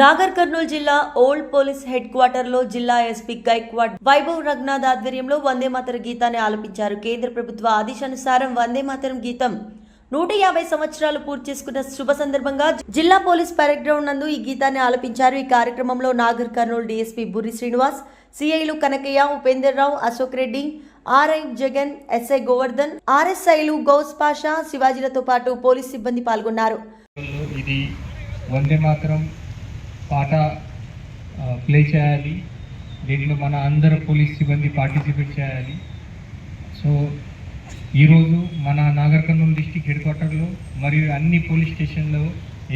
నాగర్ కర్నూలు జిల్లా old police head క్వార్టర్లో జిల్లా ఎస్పీ గైక్వాడ్ వైభవ్ రఘునాథ్ ఆధ్వర్యంలో వందే మాతరం గీతాన్ని ఆలపించారు. కేంద్ర ప్రభుత్వ ఆదేశానుసారం వందే మాతరం గీతం నూట యాభై సంవత్సరాలు పూర్తి చేసుకున్న శుభ సందర్భంగా జిల్లా పోలీస్ పరేడ్ గ్రౌండ్ నందు ఈ గీతాన్ని ఆలపించారు. ఈ కార్యక్రమంలో నాగర్ కర్నూలు డీఎస్పీ బుర్రి శ్రీనివాస్ సిఐలు కనకయ్య ఉపేందర్రావు అశోక్ రెడ్డి ఆర్ఐ జగన్ ఎస్ఐ గోవర్ధన్ ఆర్ఎస్ఐలు గౌస్ పాషా శివాజీలతో పాటు పోలీస్ సిబ్బంది పాల్గొన్నారు. ఇది వందే మాతరం పాట ప్లే చేయాలి. దీంట్లో మన అందరు పోలీస్ సిబ్బంది పార్టిసిపేట్ చేయాలి. సో ఈరోజు మన నాగర్ కర్నూలు డిస్టిక్ హెడ్ క్వార్టర్లో మరియు అన్ని పోలీస్ స్టేషన్లో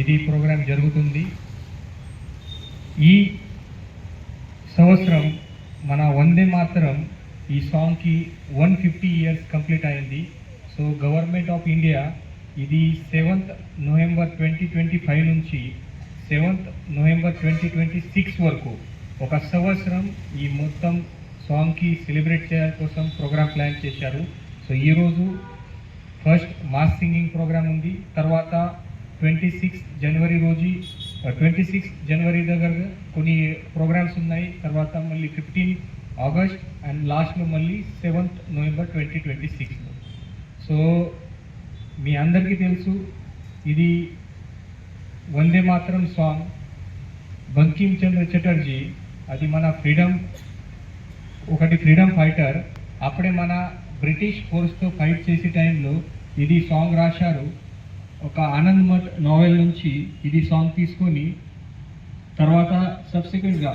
ఇది ప్రోగ్రాం జరుగుతుంది. ఈ సంవత్సరం మన వందే మాత్రం ఈ సాంగ్కి వన్ ఫిఫ్టీ ఇయర్స్ కంప్లీట్ అయింది. సో గవర్నమెంట్ ఆఫ్ ఇండియా ఇది seventh November twenty twenty five నుంచి seventh November twenty twenty six వరకు ఒక సంవత్సరం ఈ మొత్తం సాంగ్కి సెలబ్రేట్ చేయడం కోసం ప్రోగ్రామ్ ప్లాన్ చేశారు. సో ఈరోజు ఫస్ట్ మాస్ సింగింగ్ ప్రోగ్రామ్ ఉంది. తర్వాత ట్వంటీ సిక్స్ జనవరి రోజు ట్వంటీ సిక్స్ జనవరి దగ్గర కొన్ని ప్రోగ్రామ్స్ ఉన్నాయి. తర్వాత మళ్ళీ ఫిఫ్టీన్ ఆగస్ట్ అండ్ లాస్ట్లో మళ్ళీ సెవెంత్ నవంబర్ ట్వంటీ ట్వంటీ సిక్స్లో సో మీ అందరికీ తెలుసు ఇది వందే మాత్రం సాంగ్ బంకిం చంద్ర చటర్జీ అది మన ఫ్రీడమ్ ఒకటి ఫ్రీడమ్ ఫైటర్. అప్పుడే మన బ్రిటిష్ ఫోర్స్తో ఫైట్ చేసే టైంలో ఇది సాంగ్ రాశారు. ఒక ఆనంద్ మఠ్ నావెల్ నుంచి ఇది సాంగ్ తీసుకొని తర్వాత సబ్సిక్వెంట్గా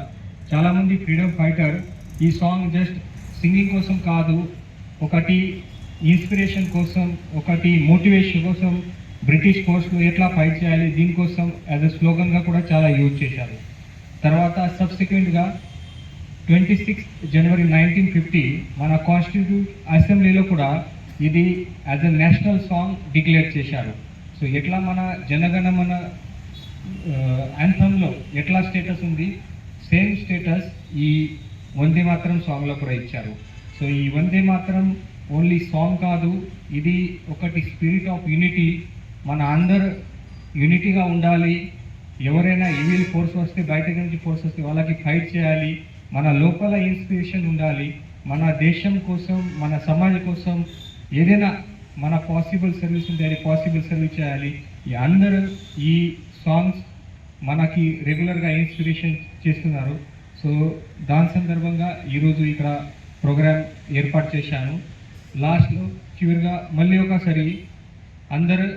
చాలామంది ఫ్రీడమ్ ఫైటర్ ఈ సాంగ్ జస్ట్ సింగింగ్ కోసం కాదు ఒకటి ఇన్స్పిరేషన్ కోసం ఒకటి మోటివేషన్ కోసం బ్రిటిష్ ఫోర్స్ను ఎట్లా ఫైట్ చేయాలి దీనికోసం యాజ్ అ స్లోగన్గా కూడా చాలా యూజ్ చేశారు. తర్వాత సబ్సిక్వెంట్గా ట్వంటీ సిక్స్ జనవరి నైన్టీన్ ఫిఫ్టీ మన కాన్స్టిట్యూట్ అసెంబ్లీలో కూడా ఇది as a national song declare చేశారు. సో ఎట్లా మన జనగణ మన uh, యాంథంలో ఎట్లా స్టేటస్ ఉంది? సేమ్ స్టేటస్ ఈ వందే మాత్రం సాంగ్లో కూడా ఇచ్చారు. సో ఈ వందే మాత్రం ఓన్లీ సాంగ్ కాదు ఇది ఒకటి స్పిరిట్ ఆఫ్ యూనిటీ మన అందరు యూనిటీగా ఉండాలి. ఎవరైనా ఈవిల్ ఫోర్స్ వస్తే బయట నుంచి ఫోర్స్ వస్తే వాళ్ళకి ఫైట్ చేయాలి. మన లోపల ఇన్స్పిరేషన్ ఉండాలి. మన దేశం కోసం మన సమాజం కోసం ఏదైనా మన పాసిబుల్ సర్వీస్ ఉంటే అది పాసిబుల్ సర్వీస్ చేయాలి. ఈ అందరూ ఈ సాంగ్స్ మనకి రెగ్యులర్గా ఇన్స్పిరేషన్ చేస్తున్నారు. సో దాని సందర్భంగా ఈరోజు ఇక్కడ ప్రోగ్రామ్ ఏర్పాటు చేశాను. లాస్ట్లో చివరిగా మళ్ళీ ఒకసారి అందరూ